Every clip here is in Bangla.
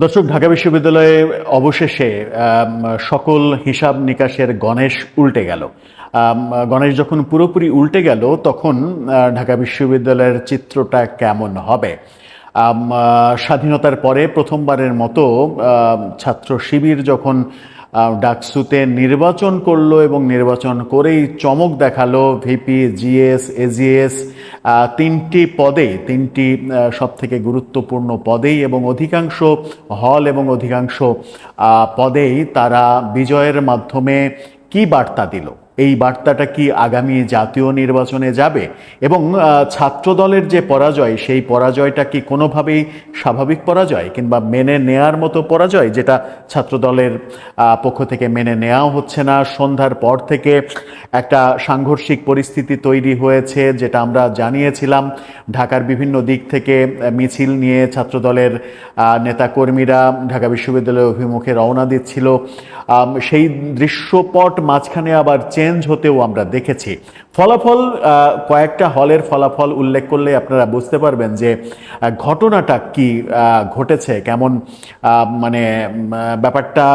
দর্শক, ঢাকা বিশ্ববিদ্যালয়ে অবশেষে সকল হিসাব নিকাশের গণেশ উল্টে গেল। গণেশ যখন পুরোপুরি উল্টে গেল, তখন ঢাকা বিশ্ববিদ্যালয়ের চিত্রটা কেমন হবে? স্বাধীনতার পরে প্রথমবারের মতো ছাত্র শিবির যখন ডাকসুতে নির্বাচন করল এবং নির্বাচন করেই চমক দেখাল ভিপি, জিএস, এজিএস তিনটি পদে, তিনটি সব থেকে গুরুত্বপূর্ণ পদেই এবং অধিকাংশ হল এবং অধিকাংশ পদেই তারা বিজয়ের মাধ্যমে কি বার্তা দিল? এই বার্তাটা কি আগামী জাতীয় নির্বাচনে যাবে? এবং ছাত্রদলের যে পরাজয়, সেই পরাজয়টা কি কোনোভাবেই স্বাভাবিক পরাজয় কিংবা মেনে নেয়ার মতো পরাজয় যেটা ছাত্রদলের পক্ষ থেকে মেনে নেওয়াও হচ্ছে না? সন্ধ্যার পর থেকে একটা সাংঘর্ষিক পরিস্থিতি তৈরি হয়েছে যেটা আমরা জানিয়েছিলাম। ঢাকার বিভিন্ন দিক থেকে মিছিল নিয়ে ছাত্রদলের নেতাকর্মীরা ঢাকা বিশ্ববিদ্যালয় অভিমুখে রওনা দিচ্ছিল। সেই দৃশ্যপট মাঝখানে আবার চেঞ্জ হতেও আমরা দেখেছি। ফলাফল কয়েকটা হলের ফলাফল উল্লেখ করলে আপনারা বুঝতে পারবেন যে ঘটনাটা কি ঘটেছে, কেমন মানে ব্যাপারটা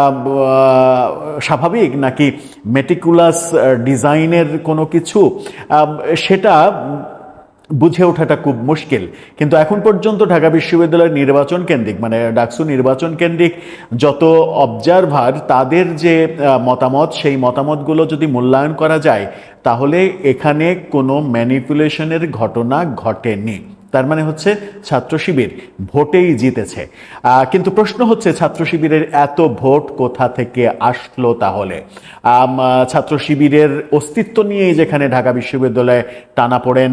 স্বাভাবিক নাকি মেটিকুলাস ডিজাইনের কোনো কিছু? সেটা বুঝে ওঠাটা খুব মুশকিল। কিন্তু এখন পর্যন্ত ঢাকা বিশ্ববিদ্যালয়ের নির্বাচন কেন্দ্রিক মানে ডাকসু নির্বাচন কেন্দ্রিক যত অবজারভার তাদের যে মতামত, সেই মতামতগুলো যদি মূল্যায়ন করা যায়, তাহলে এখানে কোনো ম্যানিপুলেশনের ঘটনা ঘটেনি। তার মানে হচ্ছে ছাত্র শিবির ভোটেই জিতেছে। কিন্তু প্রশ্ন হচ্ছে ছাত্র শিবিরের এত ভোট কোথা থেকে আসলো তাহলে? ছাত্র শিবিরের অস্তিত্ব নিয়েই যেখানে ঢাকা বিশ্ববিদ্যালয়ে টানা পড়েন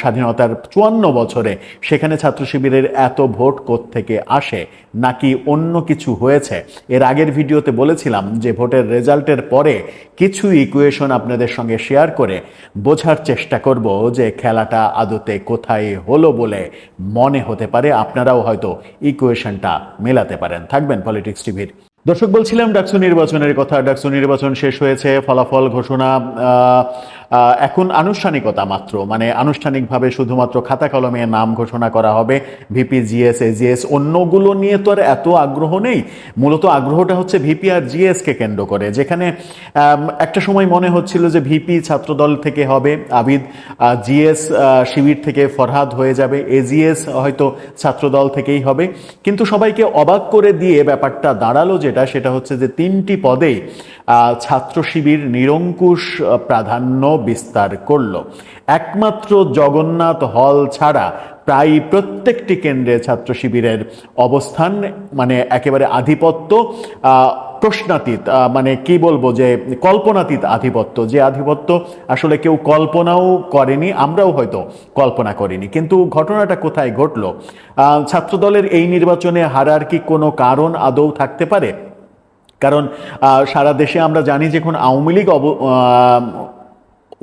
স্বাধীনতার চুয়ান্ন বছরে, সেখানে ছাত্র শিবিরের এত ভোট থেকে আসে? নাকি অন্য কিছু হয়েছে? এর আগের ভিডিওতে বলেছিলাম যে ভোটের রেজাল্টের পরে কিছু ইকুয়েশন আপনাদের সঙ্গে শেয়ার করে বোঝার চেষ্টা করব যে খেলাটা আদতে কোথায় হলো। বলে মনে হতে পারে। আপনারাও হয়তো ইকুয়েশনটা মেলাতে পারেন। থাকবেন পলিটিক্স টিভির দর্শক, বলছিলাম ডাকসু নির্বাচনের কথা। ডাকসু নির্বাচন শেষ হয়েছে। ফলাফল, ঘোষণা এখন আনুষ্ঠানিকতা মাত্র মানে আনুষ্ঠানিকভাবে শুধুমাত্র খাতা কলমে নাম ঘোষণা করা হবে, ভিপি, জিএস, এজিএস, অন্যগুলো নিয়ে তো আর এত আগ্রহ নেই। মূলত আগ্রহটা হচ্ছে ভিপি আর জিএসকে কেন্দ্র করে। যেখানে একটা সময় মনে হচ্ছিল যে ভিপি ছাত্রদল থেকে হবে, আবিদ জিএস শিবির থেকে ফরহাদ হয়ে যাবে, এজিএস হয়তো ছাত্রদল থেকেই হবে। কিন্তু সবাইকে অবাক করে দিয়ে ব্যাপারটা দাঁড়াল যেটা, সেটা হচ্ছে যে তিনটি পদে ছাত্র শিবির নিরঙ্কুশ প্রাধান্য বিস্তার করল। একমাত্র জগন্নাথ হল ছাড়া প্রায় প্রত্যেকটি কেন্দ্রে ছাত্র শিবিরের অবস্থান মানে একেবারে আধিপত্য প্রশ্নাতীত মানে কি বলব যে কল্পনাতীত আধিপত্য। যে আধিপত্য আসলে কেউ কল্পনাও করেনি, আমরাও হয়তো কল্পনা করিনি। কিন্তু ঘটনাটা কোথায় ঘটলো? ছাত্রদলের এই নির্বাচনে হারার কি কোনো কারণ আদৌ থাকতে পারে? কারণ সারা দেশে আমরা জানি যখন আওয়ামী লীগ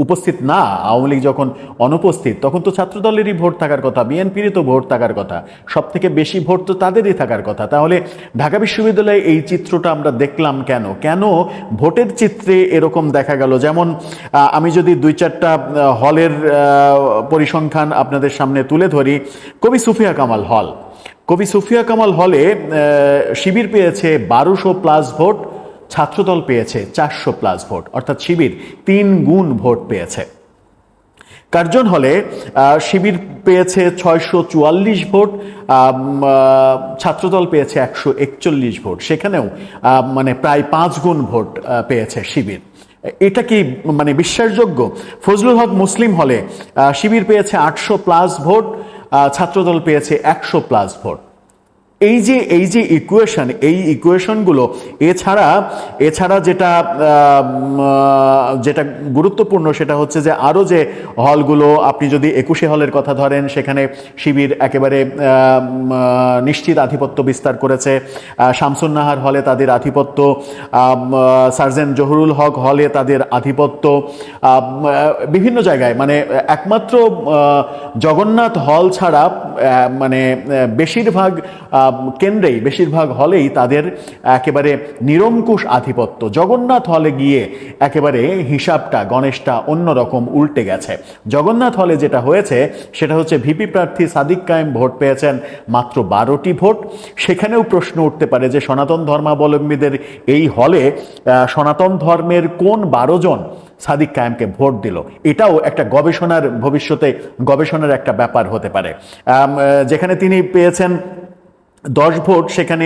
উপস্থিত না, আওয়ামী লীগ যখন অনুপস্থিত, তখন তো ছাত্রদলেরই ভোট থাকার কথা, বিএনপিরই তো ভোট থাকার কথা সব থেকে বেশি ভোট তো তাদেরই থাকার কথা। তাহলে ঢাকা বিশ্ববিদ্যালয়ে এই চিত্রটা আমরা দেখলাম কেন? কেন ভোটের চিত্রে এরকম দেখা গেল? যেমন আমি যদি দুই চারটা হলের পরিসংখ্যান আপনাদের সামনে তুলে ধরি, কবি সুফিয়া কামাল হল। কবি সুফিয়া কামাল হলে শিবির পেয়েছে বারোশো প্লাস ভোট ছাত্রদল পেয়েছে চারশো প্লাস ভোট, অর্থাৎ শিবির তিন গুণ ভোট পেয়েছে। কার্জন হলে শিবির পেয়েছে ছয়শো চুয়াল্লিশ ভোট ছাত্রদল পেয়েছে একশো একচল্লিশ ভোট। সেখানেও মানে প্রায় পাঁচ গুণ ভোট পেয়েছে শিবির। এটা কি মানে বিশ্বাসযোগ্য? ফজলুল হক মুসলিম হলে শিবির পেয়েছে আটশো প্লাস ভোট ছাত্রদল পেয়েছে একশো প্লাস ভোট। এই যে এই যে ইকুয়েশন এই ইকুয়েশনগুলো এছাড়া এছাড়া যেটা যেটা গুরুত্বপূর্ণ সেটা হচ্ছে যে আরও যে হলগুলো, আপনি যদি একুশে হলের কথা ধরেন, সেখানে শিবির একেবারে নিশ্চিত আধিপত্য বিস্তার করেছে। শামসুন্নাহার হলে তাদের আধিপত্য সার্জেন্ট জহুরুল হক হলে তাদের আধিপত্য বিভিন্ন জায়গায় মানে একমাত্র জগন্নাথ হল ছাড়া মানে বেশিরভাগ কেন্দ্রেই বেশিরভাগ হলেই তাদের একেবারে নিরঙ্কুশ আধিপত্য। জগন্নাথ হলে গিয়ে একেবারে হিসাবটা, গণেশটা অন্যরকম উল্টে গেছে। জগন্নাথ হলে যেটা হয়েছে, সেটা হচ্ছে ভিপি প্রার্থী সাদিক কায়েম ভোট পেয়েছেন মাত্র বারোটি ভোট। সেখানেও প্রশ্ন উঠতে পারে যে সনাতন ধর্মাবলম্বীদের এই হলে সনাতন ধর্মের কোন বারো জন সাদিক কায়েমকে ভোট দিল? এটাও একটা গবেষণার ভবিষ্যতে গবেষণার একটা ব্যাপার হতে পারে। যেখানে তিনি পেয়েছেন দশ ভোট সেখানে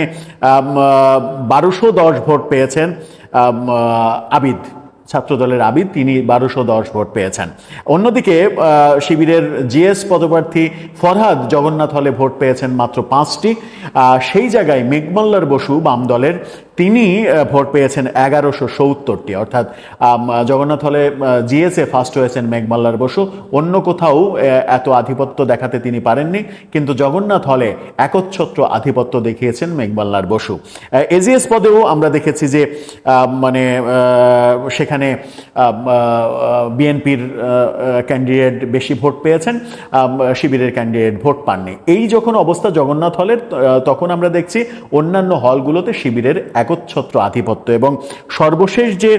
বারোশো দশ ভোট পেয়েছেন আবিদ, ছাত্রদলের আবিদ, তিনি বারোশো দশ ভোট পেয়েছেন। অন্যদিকে শিবিরের জিএস পদপ্রার্থী ফরহাদ জগন্নাথ হলে ভোট পেয়েছেন মাত্র পাঁচটি। সেই জায়গায় মেঘমল্লার বসু বাম দলের তিনি ভোট পেয়েছেন এগারোশো সত্তরটি। অর্থাৎ জগন্নাথ হলে জিএসএ ফার্স্ট হয়েছেন মেঘমাল্লার বসু। অন্য কোথাও এত আধিপত্য দেখাতে তিনি পারেননি। কিন্তু জগন্নাথ হলে একচ্ছত্র আধিপত্য দেখিয়েছেন মেঘমাল্লার বসু। এজিএস পদেও আমরা দেখেছি যে মানে সেখানে বিএনপির ক্যান্ডিডেট বেশি ভোট পেয়েছেন। শিবিরের ক্যান্ডিডেট ভোট পাননি। এই যখন অবস্থা জগন্নাথ হলের তখন আমরা দেখছি অন্যান্য হলগুলোতে শিবিরের একচ্ছত্র আধিপত্য এবং সর্বশেষ যে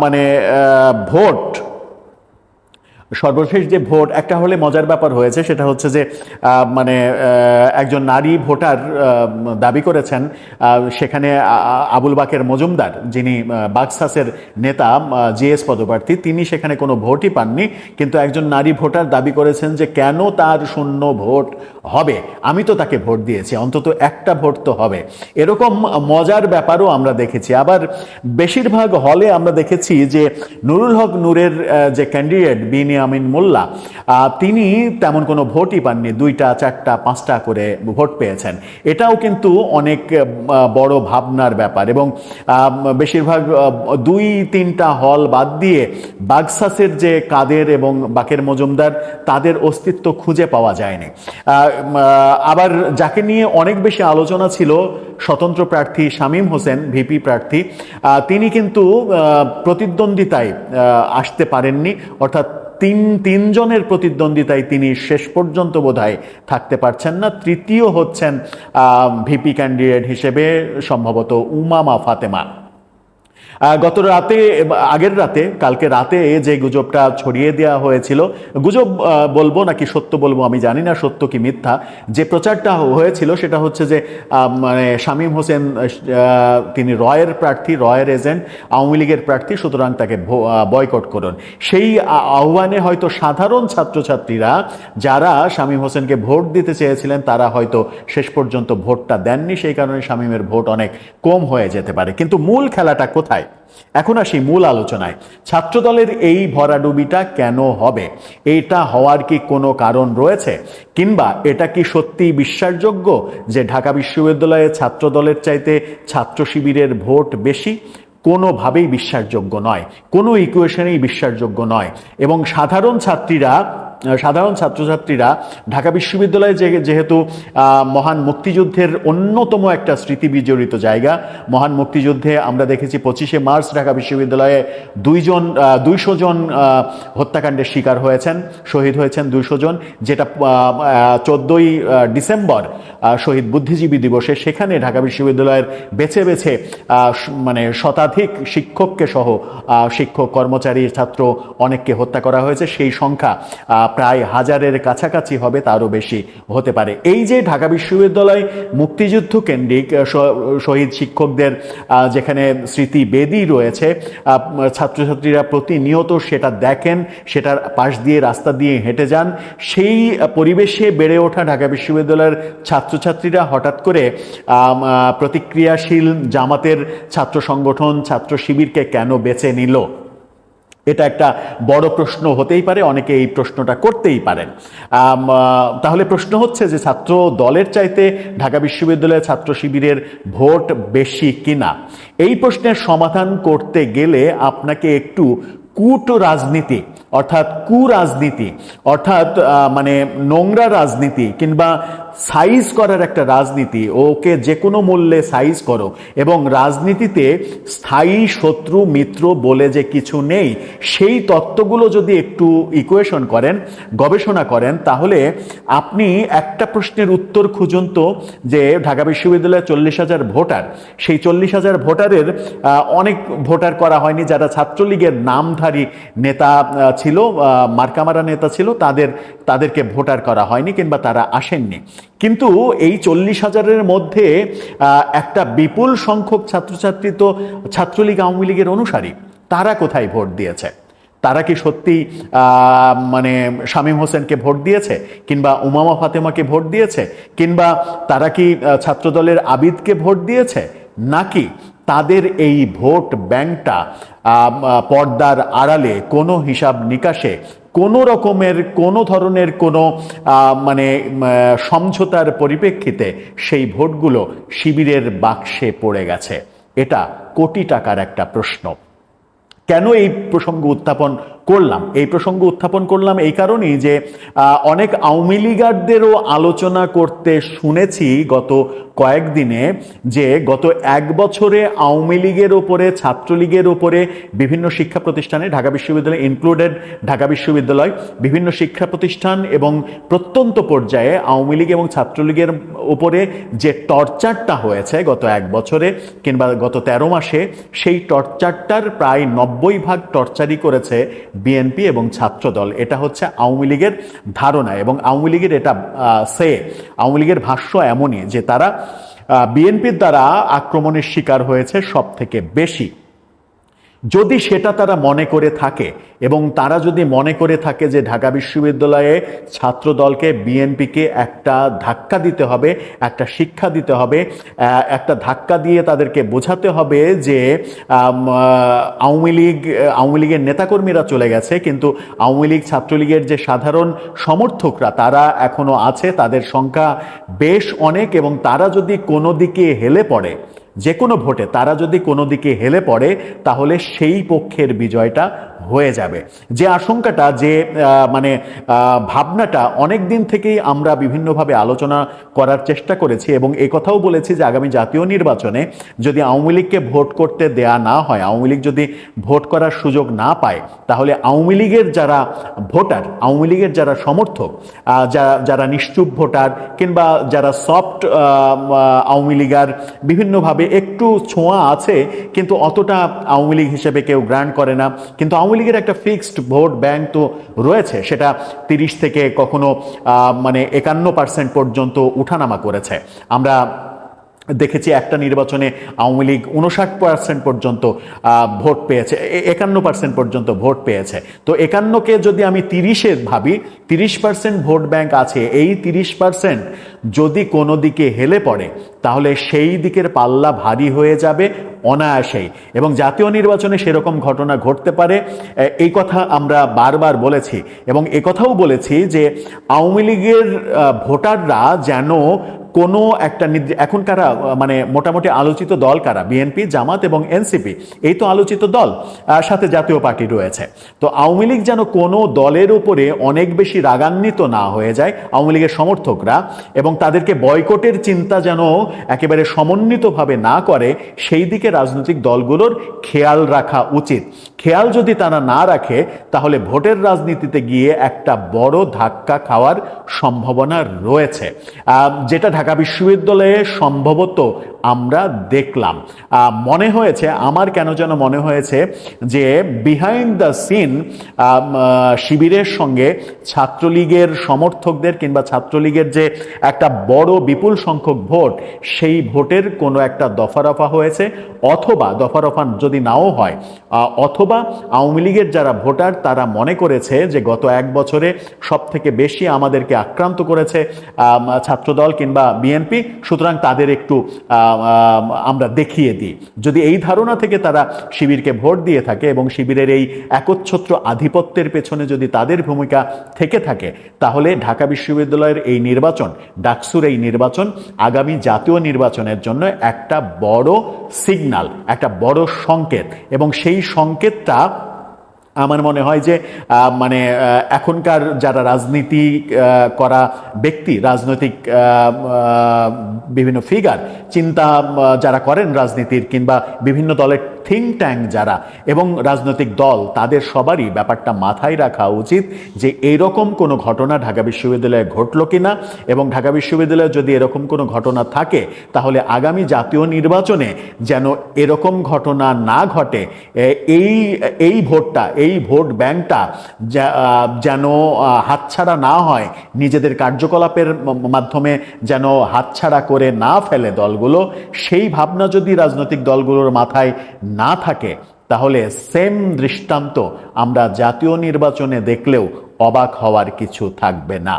মানে ভোট সর্বশেষ যে ভোট, একটা হলে মজার ব্যাপার হয়েছে, সেটা হচ্ছে যে মানে একজন নারী ভোটার দাবি করেছেন সেখানে আবুল বাকের মজুমদার, যিনি বাক্সাসের নেতা জিএস পদপ্রার্থী, তিনি সেখানে কোনো ভোটই পাননি, কিন্তু একজন নারী ভোটার দাবি করেছেন যে কেন তার শূন্য ভোট হবে? আমি তো তাকে ভোট দিয়েছি, অন্তত একটা ভোট তো হবে। এরকম মজার ব্যাপারও আমরা দেখেছি। আবার বেশিরভাগ হলে আমরা দেখেছি যে নুরুল হক নূরের যে ক্যান্ডিডেট বিনিয়ামিন মোল্লা। তিনি তেমন কোনো ভোটই পাননি। দুইটা, চারটা, পাঁচটা করে ভোট পেয়েছেন। এটাও কিন্তু অনেক বড় ভাবনার ব্যাপার এবং বেশিরভাগ দুই, তিনটা হল বাদ দিয়ে বাগসাসের যে কাদের এবং বাকের মজুমদার, তাদের অস্তিত্ব খুঁজে পাওয়া যায়নি। আবার যাকে নিয়ে অনেক বেশি আলোচনা ছিল, স্বতন্ত্র প্রার্থী শামীম হোসেন, ভিপি প্রার্থী তিনি কিন্তু প্রতিদ্বন্দ্বিতায় আসতে পারেননি। অর্থাৎ তিন তিনজনের প্রতিদ্বন্দ্বিতায় তিনি শেষ পর্যন্ত বোধহয় থাকতে পারছেন না। তৃতীয় হচ্ছেন ভিপি ক্যান্ডিডেট হিসেবে সম্ভবত উমামা ফাতেমা। গত রাতে, আগের রাতে, কালকে রাতে যে গুজবটা ছড়িয়ে দেওয়া হয়েছিল, গুজব বলব নাকি সত্য বলব আমি জানি না, সত্য কি মিথ্যা, যে প্রচারটা হয়েছিল সেটা হচ্ছে যে মানে শামীম হোসেন তিনি রয়ের প্রার্থী, রয়ের এজেন্ট, আওয়ামী লীগের প্রার্থী, সুতরাং তাকে বয়কট করুন। সেই আহ্বানে হয়তো সাধারণ ছাত্রছাত্রীরা যারা শামীম হোসেনকে ভোট দিতে চেয়েছিলেন, তারা হয়তো শেষ পর্যন্ত ভোটটা দেননি, সেই কারণে শামীমের ভোট অনেক কম হয়ে যেতে পারে। কিন্তু মূল খেলাটা কোথায়? এখন আসি মূল আলোচনায়। ছাত্রদলের এই ভরাডুবিটা কেন হবে? এটা হওয়ার কি কোনো কারণ রয়েছে? কিংবা এটা কি সত্যিই বিশ্বাসযোগ্য যে ঢাকা বিশ্ববিদ্যালয়ে ছাত্রদলের চাইতে ছাত্র শিবিরের ভোট বেশি? কোনোভাবেই বিশ্বাসযোগ্য নয়। কোনো ইকুয়েশনেই বিশ্বাসযোগ্য নয়। এবং সাধারণ ছাত্রীরা সাধারণ ছাত্রছাত্রীরা ঢাকা বিশ্ববিদ্যালয়ে যে যেহেতু মহান মুক্তিযুদ্ধের অন্যতম একটা স্মৃতি বিজড়িত জায়গা। মহান মুক্তিযুদ্ধে আমরা দেখেছি পঁচিশে মার্চ ঢাকা বিশ্ববিদ্যালয়ে দুইজন দুইশো জন হত্যাকাণ্ডের শিকার হয়েছেন, শহীদ হয়েছেন দুইশো জন, যেটা চোদ্দোই ডিসেম্বর শহীদ বুদ্ধিজীবী দিবসে সেখানে ঢাকা বিশ্ববিদ্যালয়ের বেছে বেছে মানে শতাধিক শিক্ষককে সহ শিক্ষক কর্মচারী ছাত্র অনেককে হত্যা করা হয়েছে। সেই সংখ্যা প্রায় হাজারের কাছাকাছি হবে তারও বেশি হতে পারে। এই যে ঢাকা বিশ্ববিদ্যালয় মুক্তিযুদ্ধ কেন্দ্রিক শহীদ শিক্ষকদের যেখানে স্মৃতি বেদি রয়েছে ছাত্রছাত্রীরা প্রতিনিয়ত সেটা দেখেন, সেটার পাশ দিয়ে, রাস্তা দিয়ে হেঁটে যান। সেই পরিবেশে বেড়ে ওঠা ঢাকা বিশ্ববিদ্যালয়ের ছাত্রছাত্রীরা হঠাৎ করে প্রতিক্রিয়াশীল জামাতের ছাত্র সংগঠন, ছাত্র শিবিরকে কেন বেছে নিল? এটা একটা বড় প্রশ্ন হতেই পারে, অনেকে এই প্রশ্নটা করতেই পারেন। তাহলে প্রশ্ন হচ্ছে যে ছাত্র দলের চাইতে ঢাকা বিশ্ববিদ্যালয়ের ছাত্র শিবিরের ভোট বেশি কিনা? এই প্রশ্নের সমাধান করতে গেলে আপনাকে একটু কূট রাজনীতি অর্থাৎ কুরাজনীতি, অর্থাৎ মানে নোংরা রাজনীতি কিংবা সাইজ করার একটা রাজনীতি, ওকে যে কোনো মূল্যে সাইজ করো এবং রাজনীতিতে স্থায়ী শত্রু, মিত্র বলে যে কিছু নেই, সেই তত্ত্বগুলো যদি একটু ইকুয়েশন করেন, গবেষণা করেন, তাহলে আপনি একটা প্রশ্নের উত্তর খুঁজুন তো, যে ঢাকা বিশ্ববিদ্যালয়ে চল্লিশ হাজার ভোটার, সেই চল্লিশ হাজার ভোটারের অনেক ভোটার করা হয়নি যারা ছাত্রলীগের নামধারী নেতা ছিল মার্কামারা নেতা ছিল, তাদের, তাদেরকে ভোটার করা হয়নি কিংবা তারা আসেননি। কিন্তু এই চল্লিশ হাজারের মধ্যে একটা বিপুল সংখ্যক ছাত্রছাত্রী তো ছাত্রলীগ আওয়ামী লীগের অনুসারী। তারা কোথায় ভোট দিয়েছে? তারা কি সত্যি মানে শামীম হোসেনকে ভোট দিয়েছে? কিংবা উমামা ফাতেমাকে ভোট দিয়েছে? কিংবা তারা কি ছাত্রদলের আবিদকে ভোট দিয়েছে? নাকি তাদের এই ভোট ব্যাংকটা পর্দার আড়ালে কোনো হিসাব নিকাশে কোনো রকমের, কোনো ধরনের কোনো মানে সমঝোতার পরিপ্রেক্ষিতে সেই ভোটগুলো শিবিরের বাক্সে পড়ে গেছে। এটা কোটি টাকার একটা প্রশ্ন। কেন এই প্রসঙ্গ উত্থাপন করলাম, এই প্রসঙ্গ উত্থাপন করলাম এই কারণেই যে অনেক আওয়ামী লীগারদেরও আলোচনা করতে শুনেছি গত কয়েকদিনে যে, গত এক বছরে আওয়ামী লীগের ওপরে, ছাত্রলীগের ওপরে বিভিন্ন শিক্ষা প্রতিষ্ঠানে, ঢাকা বিশ্ববিদ্যালয় ইনক্লুডেড ঢাকা বিশ্ববিদ্যালয় বিভিন্ন শিক্ষা প্রতিষ্ঠান এবং প্রত্যন্ত পর্যায়ে আওয়ামী লীগ এবং ছাত্রলীগের উপরে যে টর্চারটা হয়েছে গত এক বছরে কিংবা গত তেরো মাসে, সেই টর্চারটার প্রায় নব্বই ভাগ টর্চারই করেছে বিএনপি এবং ছাত্রদল, এটা হচ্ছে আওয়ামী লীগের ধারণা এবং আওয়ামী লীগের এটা সে, আওয়ামী লীগের ভাষ্য এমনই যে তারা বিএনপির দ্বারা আক্রমণের শিকার হয়েছে সব থেকে বেশি। যদি সেটা তারা মনে করে থাকে এবং তারা যদি মনে করে থাকে যে ঢাকা বিশ্ববিদ্যালয়ে ছাত্র দলকে বিএনপিকে একটা ধাক্কা দিতে হবে, একটা শিক্ষা দিতে হবে একটা ধাক্কা দিয়ে তাদেরকে বোঝাতে হবে যে আওয়ামী লীগ, আওয়ামী লীগের নেতাকর্মীরা চলে গেছে, কিন্তু আওয়ামী লীগ ছাত্রলীগের যে সাধারণ সমর্থকরা তারা এখনও আছে, তাদের সংখ্যা বেশ অনেক এবং তারা যদি কোনো দিকে হেলে পড়ে যে কোনো ভোটে তারা যদি কোনো দিকে হেলে পড়ে তাহলে সেই পক্ষের বিজয়টা হয়ে যাবে। যে আশঙ্কাটা যে মানে ভাবনাটা অনেক দিন থেকেই আমরা বিভিন্নভাবে আলোচনা করার চেষ্টা করেছি এবং এই কথাও বলেছি যে আগামী জাতীয় নির্বাচনে যদি আওয়ামী লীগকে ভোট করতে দেয়া না হয় আওয়ামী লীগ যদি ভোট করার সুযোগ না পায় তাহলে আওয়ামী লীগের যারা ভোটার আওয়ামী লীগের যারা সমর্থক আহ, যা- যারা নিশ্চুপ ভোটার কিংবা যারা সফট আওয়ামী লীগার বিভিন্নভাবে একটু ছোঁয়া আছে কিন্তু অতটা আওয়ামী লীগ হিসেবে কেউ গ্রান্ট করে না। কিন্তু আওয়ামী লীগের একটা ফিক্সড ভোট ব্যাংক তো রয়েছে, সেটা তিরিশ থেকে কখনো মানে একান্ন পার্সেন্ট পর্যন্ত উঠানামা করেছে। আমরা দেখেছি একটা নির্বাচনে আওয়ামী লীগ উনষাট পার্সেন্ট পর্যন্ত ভোট পেয়েছে একান্ন পার্সেন্ট পর্যন্ত ভোট পেয়েছে। তো একান্নকে যদি আমি তিরিশে ভাবি, তিরিশ পার্সেন্ট ভোট ব্যাংক আছে, এই তিরিশ পার্সেন্ট যদি কোনো দিকে হেলে পড়ে, তাহলে সেই দিকের পাল্লা ভারী হয়ে যাবে অনায়াসেই। এবং জাতীয় নির্বাচনে সেরকম ঘটনা ঘটতে পারে এই কথা আমরা বারবার বলেছি। এবং কথাও বলেছি যে, আওয়ামী লীগের ভোটাররা যেন কোনো একটা এখন কারা মানে মোটামুটি আলোচিত দল কারা? বিএনপি, জামাত এবং এনসিপি। এই তো আলোচিত দল সাথে জাতীয় পার্টি রয়েছে। তো আওয়ামী লীগ যেন কোনো দলের উপরে অনেক বেশি রাগান্বিত না হয়ে যায়, আওয়ামী লীগের সমর্থকরা, এবং তাদেরকে বয়কটের চিন্তা যেন একেবারে সমন্বিতভাবে না করে, সেই দিকে রাজনৈতিক দলগুলোর খেয়াল রাখা উচিত। খেয়াল যদি তারা না রাখে, তাহলে ভোটের রাজনীতিতে গিয়ে একটা বড় ধাক্কা খাওয়ার সম্ভাবনা রয়েছে। যেটা ঢাকা বিশ্ববিদ্যালয়ে সম্ভবত আমরা দেখলাম। মনে হয়েছে, আমার কেন যেন মনে হয়েছে যে বিহাইন্ড দ্য সিন শিবিরের সঙ্গে ছাত্রলীগের সমর্থকদের কিংবা ছাত্রলীগের যে একটা বড় বিপুল সংখ্যক ভোট, সেই ভোটের কোনো একটা দফারফা হয়েছে, অথবা দফারফা যদি নাও হয় অথবা আওয়ামী লীগের যারা ভোটার, তারা মনে করেছে যে গত এক বছরে সব থেকে বেশি আমাদেরকে আক্রান্ত করেছে ছাত্রদল কিংবা বিএনপি সুতরাং তাদের একটু আম, আম, আমরা দেখিয়ে দিই। যদি এই ধারণা থেকে তারা শিবিরকে ভোট দিয়ে থাকে এবং শিবিরের এই একচ্ছত্র আধিপত্যের পেছনে যদি তাদের ভূমিকা থেকে থাকে তাহলে ঢাকা বিশ্ববিদ্যালয়ের এই নির্বাচন ডাকসুর এই নির্বাচন আগামী জাতীয় নির্বাচনের জন্য একটা বড় সিগনাল একটা বড় সংকেত। এবং সেই সংকেতটা আমার মনে হয় যে মানে এখনকার যারা রাজনীতি করা ব্যক্তি, রাজনৈতিক বিভিন্ন ফিগার চিন্তা যারা করেন রাজনীতির কিংবা বিভিন্ন দলের থিঙ্ক ট্যাঙ্ক যারা এবং রাজনৈতিক দল, তাদের সবারই ব্যাপারটা মাথায় রাখা উচিত যে এরকম কোনো ঘটনা ঢাকা বিশ্ববিদ্যালয়ে ঘটলো কিনা এবং ঢাকা বিশ্ববিদ্যালয়ে যদি এরকম কোনো ঘটনা থাকে, তাহলে আগামী জাতীয় নির্বাচনে যেন এরকম ঘটনা না ঘটে এই এই ভোটটা, এই ভোট ব্যাংকটা যেন হাতছাড়া না হয়, নিজেদের কার্যকলাপের মাধ্যমে যেন হাতছাড়া করে না ফেলে দলগুলো, সেই ভাবনা যদি রাজনৈতিক দলগুলোর মাথায় না থাকে, তাহলে সেম দৃষ্টান্ত আমরা জাতীয় নির্বাচনে দেখলেও অবাক হওয়ার কিছু থাকবে না।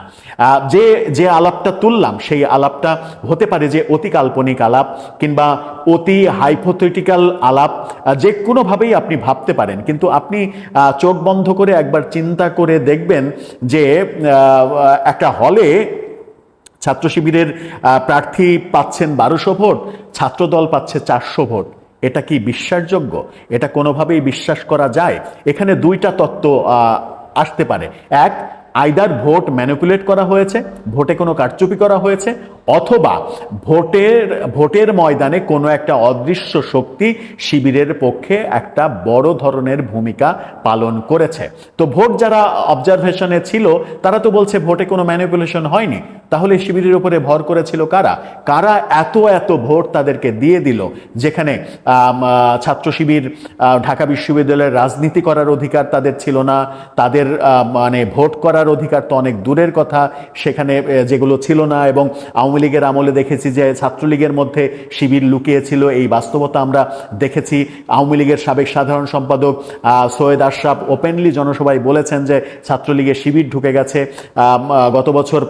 যে যে আলাপটা তুললাম, সেই আলাপটা হতে পারে যে অতি কাল্পনিক আলাপ কিংবা অতি হাইপোথেটিক্যাল আলাপ যে কোনোভাবেই আপনি ভাবতে পারেন। কিন্তু আপনি চোখ বন্ধ করে একবার চিন্তা করে দেখবেন যে একটা হলে ছাত্র শিবিরের প্রার্থী পাচ্ছেন বারোশো ভোট, ছাত্রদল পাচ্ছে চারশো ভোট। এটা কি বিশ্বাসযোগ্য? এটা কোনোভাবেই বিশ্বাস করা যায়? এখানে দুইটা তত্ত্ব আসতে পারে। এক, আইদার ভোট ম্যানিপুলেট করা হয়েছে, ভোটে কোনো কারচুপি করা হয়েছে। অথবা ভোটের ভোটের ময়দানে কোনো একটা অদৃশ্য শক্তি শিবিরের পক্ষে একটা বড় ধরনের ভূমিকা পালন করেছে। তো ভোট যারা অবজারভেশনে ছিল, তারা তো বলছে ভোটে কোনো ম্যানিপুলেশন হয়নি। তাহলে শিবিরের উপরে ভর করেছিল কারা? কারা এত এত ভোট তাদেরকে দিয়ে দিল? যেখানে ছাত্র শিবির ঢাকা বিশ্ববিদ্যালয়ের রাজনীতি করার অধিকার তাদের ছিল না। তাদের মানে ভোট করার অধিকার তো অনেক দূরের কথা। সেখানে যেগুলো ছিল না এবং আওয়ামী লীগের আমলে দেখেছি যে ছাত্রলীগের মধ্যে শিবির লুকিয়েছিল। এই বাস্তবতা আমরা দেখেছি। আওয়ামী লীগের সাবেক সাধারণ সম্পাদক সৈয়দ আশরাফ ওপেনলি জনসভায় বলেছেন যে ছাত্রলীগের শিবির ঢুকে গেছে। গত বছর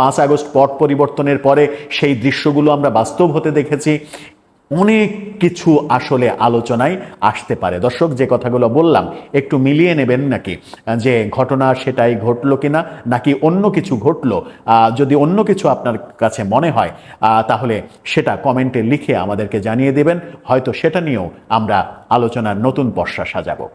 পাঁচ আগস্ট পট পরিবর্তনের পরে সেই দৃশ্যগুলো আমরা বাস্তব হতে দেখেছি। অনেক কিছু আসলে আলোচনায় আসতে পারে। দর্শক, যে কথাগুলো বললাম, একটু মিলিয়ে নেবেন নাকি? যে ঘটনা সেটাই ঘটলো কিনা, নাকি অন্য কিছু ঘটলো? যদি অন্য কিছু আপনার কাছে মনে হয় তাহলে সেটা কমেন্টে লিখে আমাদেরকে জানিয়ে দেবেন। হয়তো সেটা নিয়েও আমরা আলোচনার নতুন পর্ষা সাজাবো।